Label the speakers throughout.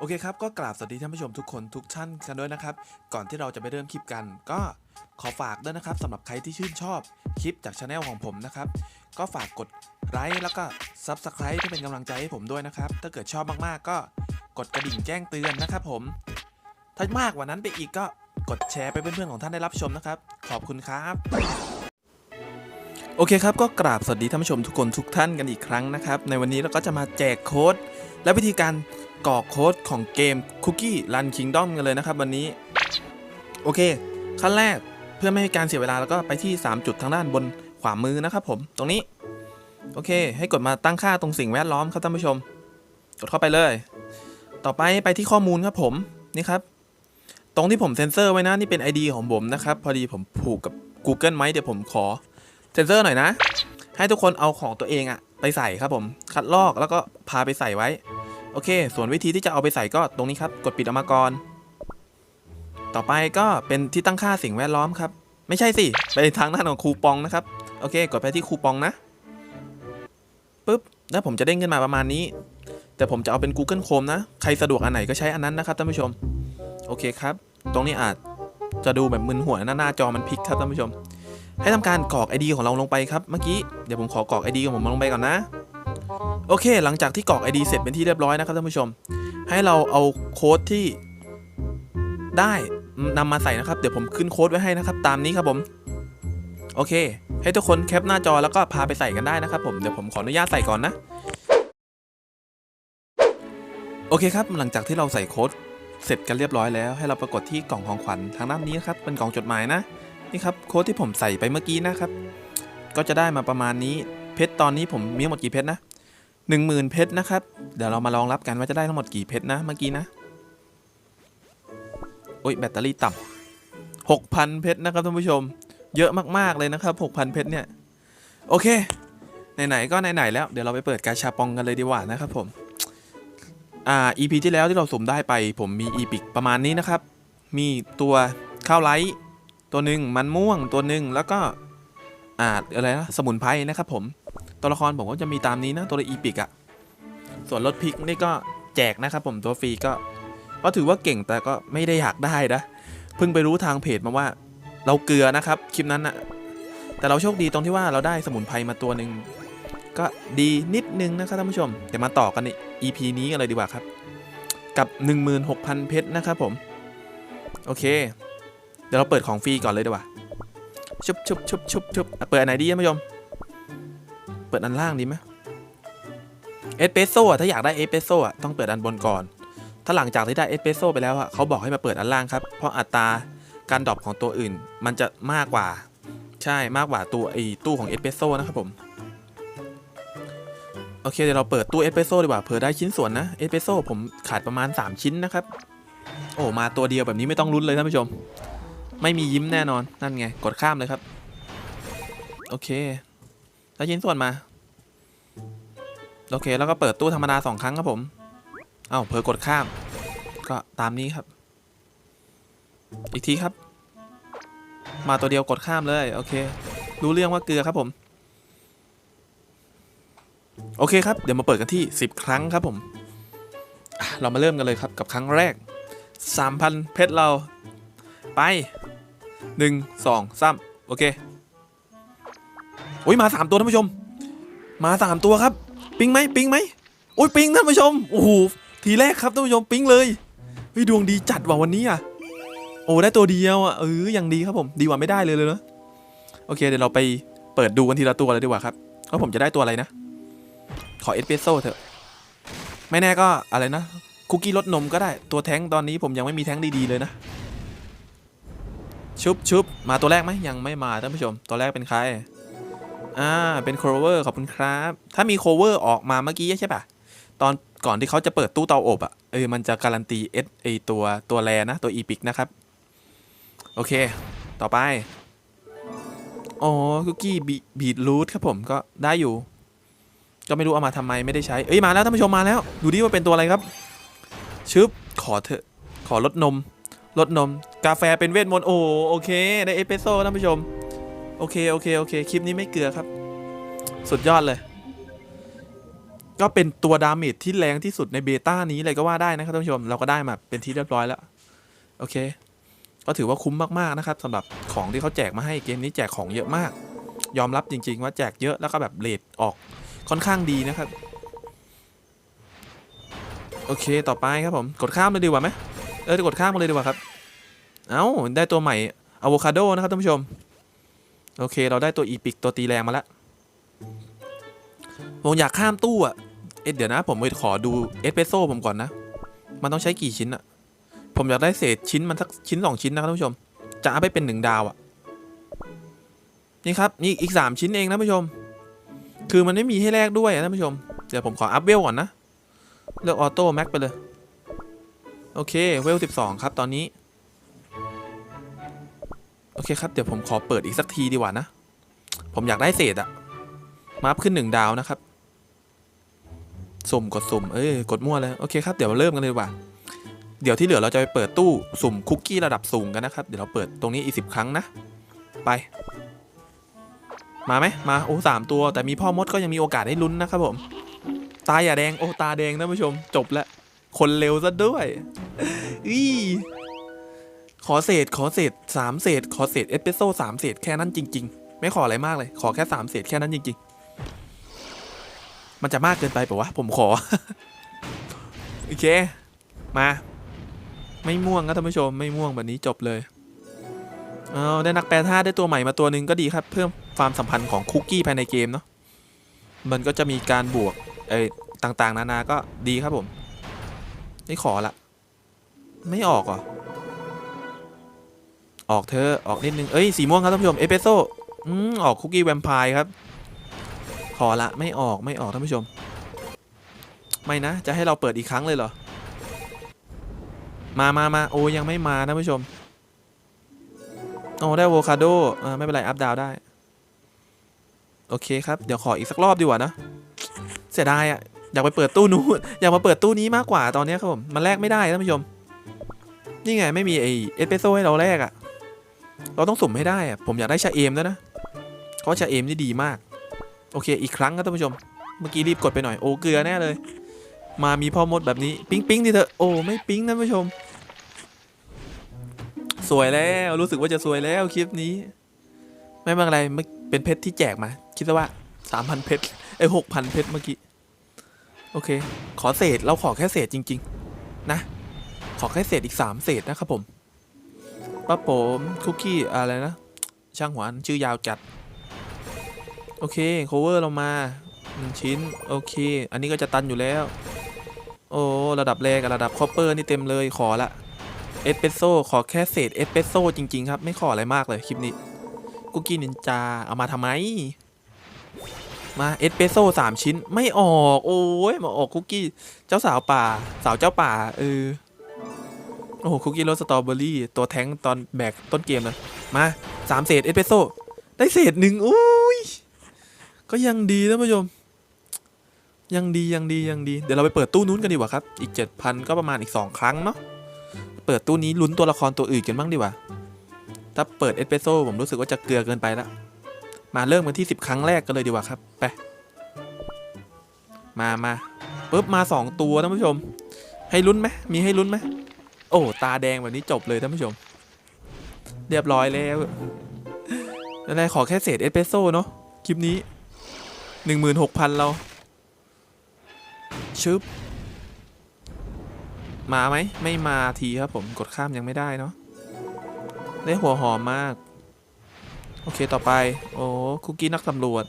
Speaker 1: โอเคครับ ก็กราบสวัสดีท่านผู้ชมทุกคนทุกท่านกันด้วยนะครับ ก่อนที่เราจะไปเริ่มคลิปกัน ก็ขอฝากด้วยนะครับสำหรับใครที่ชื่นชอบคลิปจากช anel ของผมนะครับ ก็ฝากกดไลค์แล้วก็ Subscribe เพื่อเป็นกำลังใจให้ผมด้วยนะครับ ถ้าเกิดชอบมากๆ ก็กดกระดิ่งแจ้งเตือนนะครับผม ถ้ามากกว่านั้นไปอีกก็กดแชร์ไปเพื่อนๆของท่านได้รับชมนะครับ ขอบคุณครับ โอเคครับก็กราบสวัสดีท่านผู้ชมทุกคนทุกท่านกันอีกครั้งนะครับ ในวันนี้เราก็จะมาแจกโค้ดและวิธีการ กรอโค้ดของเกม Cookie Run Kingdom กันเลยนะครับวันนี้ โอเค ขั้นแรกเพื่อไม่ให้การเสียเวลาแล้วก็ไปที่ 3 จุดทางด้านบนขวามือนะครับผมตรงนี้ โอเค ให้กดมาตั้งค่าตรงสิ่งแวดล้อมครับท่านผู้ชม กดเข้าไปเลย ต่อไปไปที่ข้อมูลครับผมนี่ครับ ตรงที่ผมเซ็นเซอร์ไว้นะนี่เป็น ID ของผมนะครับพอดีผมผูกกับ Google ไหมเดี๋ยวผมขอเซ็นเซอร์หน่อยนะ ให้ทุกคนเอาของตัวเองอะไปใส่ครับผม คัดลอกแล้วก็พาไปใส่ไว้ โอเค ส่วนวิธีที่จะเอาไปใส่ก็ตรงนี้ครับ กดปิดออกมาก่อน ต่อไปก็เป็นที่ตั้งค่าสิ่งแวดล้อมครับ ไม่ใช่สิ ไปทางด้านของคูปองนะครับ โอเค กดไปที่คูปองนะปุ๊บ แล้วผมจะเด้งขึ้นมาประมาณนี้ แต่ผมจะเอาเป็น Google Chrome นะ ใครสะดวกอันไหนก็ใช้อันนั้นนะครับท่านผู้ชม โอเคครับ ตรงนี้อาจจะดูแบบมึนหัวหนะหน้าจอมันพลิกครับท่านผู้ชม ให้ทำการกรอก ID ของเราลงไปครับ เมื่อกี้ เดี๋ยวผมขอกรอก ID ของผมลงไปก่อนนะ โอเค หลังจากที่กรอก ID เสร็จเป็นที่เรียบร้อยนะครับท่านผู้ชม ให้เราเอาโค้ดที่ได้นำมาใส่นะครับ เดี๋ยวผมขึ้นโค้ดไว้ให้นะครับ ตามนี้ครับผม โอเค ให้ทุกคนแคปหน้าจอแล้วก็พาไปใส่กันได้นะครับผม เดี๋ยวผมขออนุญาตใส่ก่อนนะ โอเคครับ หลังจากที่เราใส่โค้ดเสร็จกันเรียบร้อยแล้ว ให้เราปรากฏที่กล่องของขวัญทางด้านนี้นะครับ เป็นกล่องจดหมายนะ นี่ครับโค้ดที่ผมใส่ไปเมื่อกี้นะครับ ก็จะได้มาประมาณนี้ เพชรตอนนี้ผมมีหมดกี่เพชรนะ หนึ่งหมื่นเพชรนะครับ เดี๋ยวเรามาลองรับกันว่าจะได้ทั้งหมดกี่เพชรนะเมื่อกี้นะโอ้ยแบตเตอรี่ต่ำหกพันเพชรนะครับท่านผู้ชม เยอะมากๆเลยนะครับหกพันเพชรเนี่ย โอเค ไหนๆก็ไหนๆแล้ว เดี๋ยวเราไปเปิดกาชาปองกันเลยดีกว่านะครับผม อ่า EP ที่แล้วที่เราสมได้ไป ผมมีอีพิกประมาณนี้นะครับ มีตัวข้าวไลท์ตัวหนึ่งมันม่วงตัวหนึ่งแล้วก็อ่าอะไรนะสมุนไพรนะครับผม ตัวละครผมก็จะมีตามนี้นะ ตัวละอีพิกอะส่วนรถพิกนี่ก็แจกนะครับผมตัวฟรีก็ก็ถือว่าเก่งแต่ก็ไม่ได้อยากได้นะเพิ่งไปรู้ทางเพจมาว่า เราเกลือนะครับคลิปนั้นอะแต่เราโชคดีตรงที่ว่าเราได้สมุนไพรมาตัวหนึ่งก็ดีนิดนึงนะครับท่านผู้ชมเดี๋ยวมาต่อกันใน EP นี้กันเลยดีกว่าครับ กับ 16,000 เพชรนะครับผม โอเค เดี๋ยวเราเปิดของฟรีก่อนเลยดีกว่าชุบชุบชุบชุบชุบเปิดไหนดีท่านผู้ชม เปิดอันล่างดีไหมเอสเปรสโซ่ถ้าอยากได้เอสเปรสโซ่ต้องเปิดอันบนก่อน ถ้าหลังจากที่ได้เอสเปรสโซ่ไปแล้วอะเขาบอกให้มาเปิดอันล่างครับ เพราะอัตราการดรอปของตัวอื่น มันจะมากกว่า ใช่มากกว่าตัวไอตู้ของเอสเปรสโซ่นะครับผม โอเคเดี๋ยวเราเปิดตู้เอสเปรสโซ่ดีกว่าเผื่อได้ชิ้นส่วนนะเอสเปรสโซ่ผมขาดประมาณ 3 ชิ้นนะครับ โอ้มาตัวเดียวแบบนี้ไม่ต้องลุ้นเลยท่านผู้ชม ไม่มียิ้มแน่นอนนั่นไง กดข้ามเลยครับ โอเค แล้วชิ้นส่วนมา โอเค แล้วก็เปิดตู้ธรรมดาสองครั้งครับผม เอ้าเผลอกดข้าม ก็ตามนี้ครับ อีกทีครับ มาตัวเดียวกดข้ามเลย โอเค รู้เรื่องว่าเกลือครับผม โอเคครับ เดี๋ยวมาเปิดกันที่ 10 ครั้งครับผม เรามาเริ่มกันเลยครับกับครั้งแรก 3,000 เพชรเรา ไป 1 2 3 โอเค โอ้ยมาสามตัวท่านผู้ชม มาสามตัวครับ ปิงไหมปิงไหมโอ้ยปิงท่านผู้ชมโอ้โหทีแรกครับท่านผู้ชมปิงเลยเฮ้ยดวงดีจัดว่ะวันนี้อะโอ้ได้ตัวเดียวอะเออยังดีครับผมดีกว่าไม่ได้เลยเลยเนะโอเคเดี๋ยวเราไปเปิดดูกันทีละตัวเลยดีกว่าครับว่าผมจะได้ตัวอะไรนะ ขอเอสเปรสโซ่เถอะ ไม่แน่ก็อะไรนะ คุกกี้รสนมก็ได้ตัวแท้งตอนนี้ผมยังไม่มีแท้งดีๆเลยนะชุบชุบมาตัวแรกไหมยังไม่มาท่านผู้ชม ตัวแรกเป็นใคร อ่า เป็นโคเวอร์ขอบคุณครับ ถ้ามีโคเวอร์ออกมาเมื่อกี้ใช่ปะตอนก่อนที่เขาจะเปิดตู้เตาอบอะ่ะ เออ มันจะการันตีเอสไอตัวตัวแรนะ ตัวอีพิกนะครับ โอเค ต่อไป อ๋อ คุกกี้บีทรูทครับผมก็ได้อยู่ ก็ไม่รู้เอามาทำไมไม่ได้ใช้ เอ้ย มาแล้วท่านผู้ชมมาแล้ว ดูดิว่าเป็นตัวอะไรครับ ชึบ ขอเถอะ ขอลดนม ลดนม กาแฟเป็นเวทมนต์ โอ้โอเค ได้เอสเปรสโซ่ท่านผู้ชม โอเค โอเค โอเค คลิปนี้ไม่เกลือครับ สุดยอดเลย ก็เป็นตัวดาเมจที่แรงที่สุดในเบต้านี้เลยก็ว่าได้นะครับท่านผู้ชม เราก็ได้มาเป็นที่เรียบร้อยแล้ว โอเค ก็ถือว่าคุ้มมากๆนะครับสำหรับของที่เขาแจกมาให้เกมนี้แจกของเยอะมาก ยอมรับจริง ๆ ว่าแจกเยอะแล้วก็แบบเลทออกค่อนข้างดีนะครับ โอเคต่อไปครับผม กดข้ามเลยดีกว่าไหมเออกดข้ามมาเลยดีกว่าครับ เอ้าได้ตัวใหม่อะโวคาโดนะครับท่านผู้ชม โอเค เราได้ตัวอีพิกตัวตีแรงมาแล้วผมอยากข้ามตู้อะเอ็ดเดี๋ยวนะ ผมไปขอดูเอสเปรสโซ่ผมก่อนนะ มันต้องใช้กี่ชิ้นอะผมอยากได้เศษชิ้นมันสักชิ้นสองชิ้นนะครับท่านผู้ชม จะเอาไปเป็นหนึ่งดาวอะนี่ครับนี่อีกสามชิ้นเองนะท่านผู้ชม คือมันไม่มีให้แลกด้วยอะท่านผู้ชม เดี๋ยวผมขออัพเวลก่อนนะ เลือกออโต้แม็กไปเลย โอเค เวลสิบสองครับตอนนี้ โอเคครับ เดี๋ยวผมขอเปิดอีกสักทีดีกว่านะ ผมอยากได้เศษอะมาอัพขึ้นหนึ่งดาวนะครับสุ่มกดสุ่มเอ้ยกดมั่วเลยโอเคครับเดี๋ยวเริ่มกันเลยดีกว่าเดี๋ยวที่เหลือเราจะไปเปิดตู้สุ่มคุกกี้ระดับสูงกันนะครับ เดี๋ยวเราเปิดตรงนี้อีกสิบครั้งนะ ไป มาไหมมาโอ้สามตัว แต่มีพ่อมดก็ยังมีโอกาสให้ลุ้นนะครับผม ตาอย่าแดงโอ้ตาแดงนะผู้ชม จบแล้วคนเร็วซะด้วยอี ขอเศษขอเศษสามเศษขอเศษเอสเปรสโซ่สามเศษแค่นั้นจริง ๆ ไม่ขออะไรมากเลย ขอแค่สามเศษแค่นั้นจริง ๆ มันจะมากเกินไปปะวะ ผมขอ โอเค มา ไม่ม่วงครับท่านผู้ชมไม่ม่วงแบบนี้จบเลยเอาได้นักแปลธาตุได้ตัวใหม่มาตัวหนึ่งก็ดีครับ เพิ่มความสัมพันธ์ของคุกกี้ภายในเกมเนาะมันก็จะมีการบวกเอ้ต่างๆ นานาก็ดีครับผม ไม่ขอละ ไม่ออกเหร ออกเธอออกนิดนึง เอ้ย สีม่วงครับท่านผู้ชม เอเปโซอืมออกคุกกี้แวมไพร์ครับ ขอละไม่ออกไม่ออกท่านผู้ชม ไม่นะ จะให้เราเปิดอีกครั้งเลยเหรอ มามามาโอ้ยังไม่มาท่านผู้ชม โอ้ได้โวคาโดอ่าไม่เป็นไร อัพดาวได้ โอเคครับ เดี๋ยวขออีกสักรอบดีกว่านะ เสียดายอะอยากไปเปิดตู้นู้นอยากมาเปิดตู้นี้มากกว่าตอนนี้ครับผม มันแลกไม่ได้ท่านผู้ชม นี่ไงไม่มีไอเอสเปรสโซ่ให้เราแลกอะ เราต้องสุ่มให้ได้อะผมอยากได้ชาเอมด้วนะเพราะชาเอมนี่ดีมาก โอเค อีกครั้งครับท่านผู้ชม เมื่อกี้รีบกดไปหน่อย โอ้เกลือแน่เลย มามีพ่อมดแบบนี้ ปิ๊งปิ๊งดิเถอะ โอ้ไม่ปิ๊งท่านผู้ชม สวยแล้ว รู้สึกว่าจะสวยแล้วคลิปนี้ ไม่เป็นไรเป็นเพชรที่แจกมา คิดซะว่าสามพันเพชรไอ้หกพันเพชรเมื่อกี้ โอเค ขอเศษ เราขอแค่เศษจริง ๆ นะ ขอแค่เศษอีกสามเศษนะครับผม ป้าโผมคุกกี้อะไรนะ ช่างหวอันชื่อยาวจัด โอเคโคเวอร์เรามาหนึ่งชิ้น โอเค อันนี้ก็จะตันอยู่แล้ว โอ้ระดับแรกกับระดับคอปเปอร์นี่เต็มเลยขอละเอสเปรสโซขอแค่เศษเอสเปรสโซจริง ๆ ครับ ไม่ขออะไรมากเลยคลิปนี้ คุกกี้นินจา เอามาทำไม มาเอสเปรสโซสามชิ้นไม่ออก โอ้ยมาออกคุกกี้เจ้าสาวป่า สาวเจ้าป่าเออ โอ้โหคุกกี้รสสตรอเบอรี่ตัวแท้งตอนแบกต้นเกมเลยมาสามเศษเอสเปรสโซ่ได้เศษหนึ่งอุ้ยก็ยังดีท่านผู้ชมยังดียังดียังดี เดี๋ยวเราไปเปิดตู้นู้นกันดีกว่าครับ อีกเจ็ดพันก็ประมาณอีกสองครั้งเนาะเปิดตู้นี้ลุ้นตัวละครตัวอื่นกันบ้างดีกว่า ถ้าเปิดเอสเปรสโซ่ผมรู้สึกว่าจะเกลือเกินไปละมาเริ่มกันที่ 10 ครั้งแรกกันเลยดีกว่าครับไปมามาปุ๊บมา 2 ตัวท่านผู้ชม ให้ลุ้นไหมมีให้ลุ้นไหม โอ้ตาแดงแบบนี้จบเลยท่านผู้ชม เรียบร้อยแล้วอะไรขอแค่เศษเอสเปรสโซ่เนาะคลิปนี้16,000เราชึบมาไหมไม่มาทีครับผมกดข้ามยังไม่ได้เนาะได้หัวหอมมาก โอเคต่อไป โอ้คุกกี้นักสำรวจ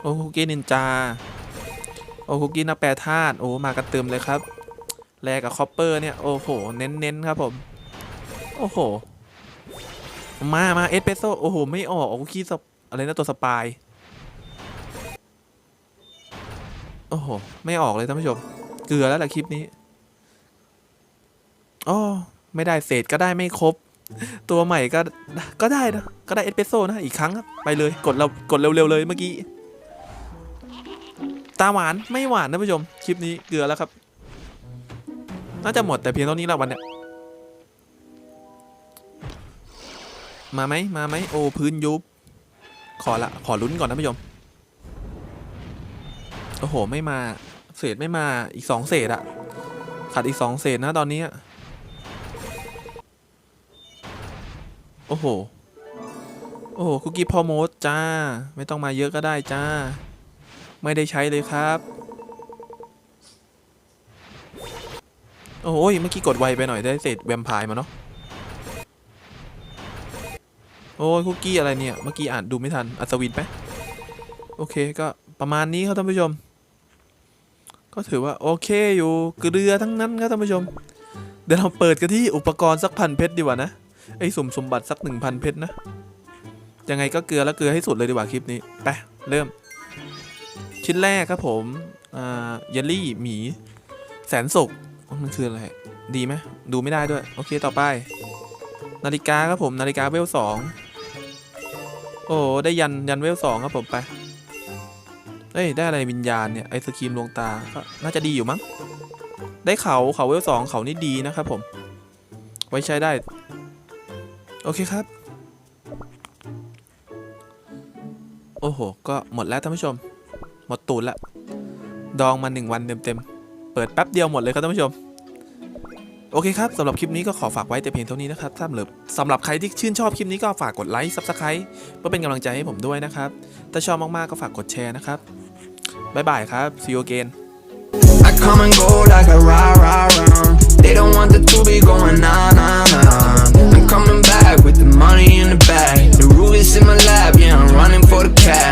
Speaker 1: โอ้คุกกี้นินจา โอ้คุกกี้นักแปรธาตุโอ้มากันเติมเลยครับ แลกกับคอปเปอร์เนี่ย โอ้โห เน้นๆครับผม โอ้โห มามาเอสเปโซโอ้โห ไม่ออกคุกกี้สอะไรนะตัวสปาย โอ้โห ไม่ออกเลยท่านผู้ชม เกลือแล้วล่ะคลิปนี้อ๋อไม่ได้เศษก็ได้ไม่ครบ ตัวใหม่ก็ก็ได้นะ ก็ได้เอสเปโซนะ อีกครั้งครับ ไปเลยกดเรากดเร็วๆเลยเมื่อกี้ ตาหวานไม่หวานนะผู้ชม คลิปนี้เกลือแล้วครับ น่าจะหมดแต่เพียงเท่านี้ละวันเนี้ยมาไหมมาไหมโอ้พื้นยุบ ขอละขอลุ้นก่อนนะผู้ชมโอ้โหไม่มาเศษไม่มาอีกสองเศษอะขาดอีกสองเศษนะตอนนี้โอ้โหโอ้โหคุกกี้พอโมดจ้า ไม่ต้องมาเยอะก็ได้จ้า ไม่ได้ใช้เลยครับ โอ้ยเมื่อกี้กดไวไปหน่อยได้เศษแวมไพร์มาเนาะโอ้ยคุกกี้อะไรเนี่ย เมื่อกี้อ่านดูไม่ทัน อัศวินไหมโอเคก็ประมาณนี้ครับท่านผู้ชม ก็ถือว่าโอเคอยู่เกลือทั้งนั้นครับท่านผู้ชม เดี๋ยวเราเปิดกันที่อุปกรณ์สักพันเพชรดีกว่านะไอ้สมสมบัติสักหนึ่งพันเพชรนะ ยังไงก็เกลือแล้วเกลือให้สุดเลยดีกว่าคลิปนี้ไปเริ่ม ชิ้นแรกครับผมอ่าเยลลี่หมี แสนสุก มันคืออะไร ดีไหมดูไม่ได้ด้วย โอเคต่อไป นาฬิกาครับผมนาฬิกาเวลสองโอ้ได้ยันยันเวลสองครับผมไปเอ้ยได้อะไรวิญญาณเนี่ยไอศครีมลวงตาก็น่าจะดีอยู่มั้งได้เขาเขาเวลสองเขานี่ดีนะครับผม ไว้ใช้ได้ โอเคครับ โอ้โห ก็หมดแล้วท่านผู้ชม หมดตูดละ ดองมาหนึ่งวันเต็มๆ เปิดแป๊บเดียวหมดเลยครับท่านผู้ชม โอเคครับสำหรับคลิปนี้ก็ขอฝากไว้แต่เพียงเท่านี้นะครับสำหรือสำหรับใครที่ชื่นชอบคลิปนี้ก็ฝากกดไลค์ซับสไครต์เพื่อเป็นกำลังใจให้ผมด้วยนะครับ ถ้าชอบมากๆก็ฝากกดแชร์นะครับบ๊ายบายครับ see you again
Speaker 2: I come and go like a rah rah rah They don't want the to be going nah nah nah I'm coming back with the money in the bag The roof is in my lap yeah I'm running for the cash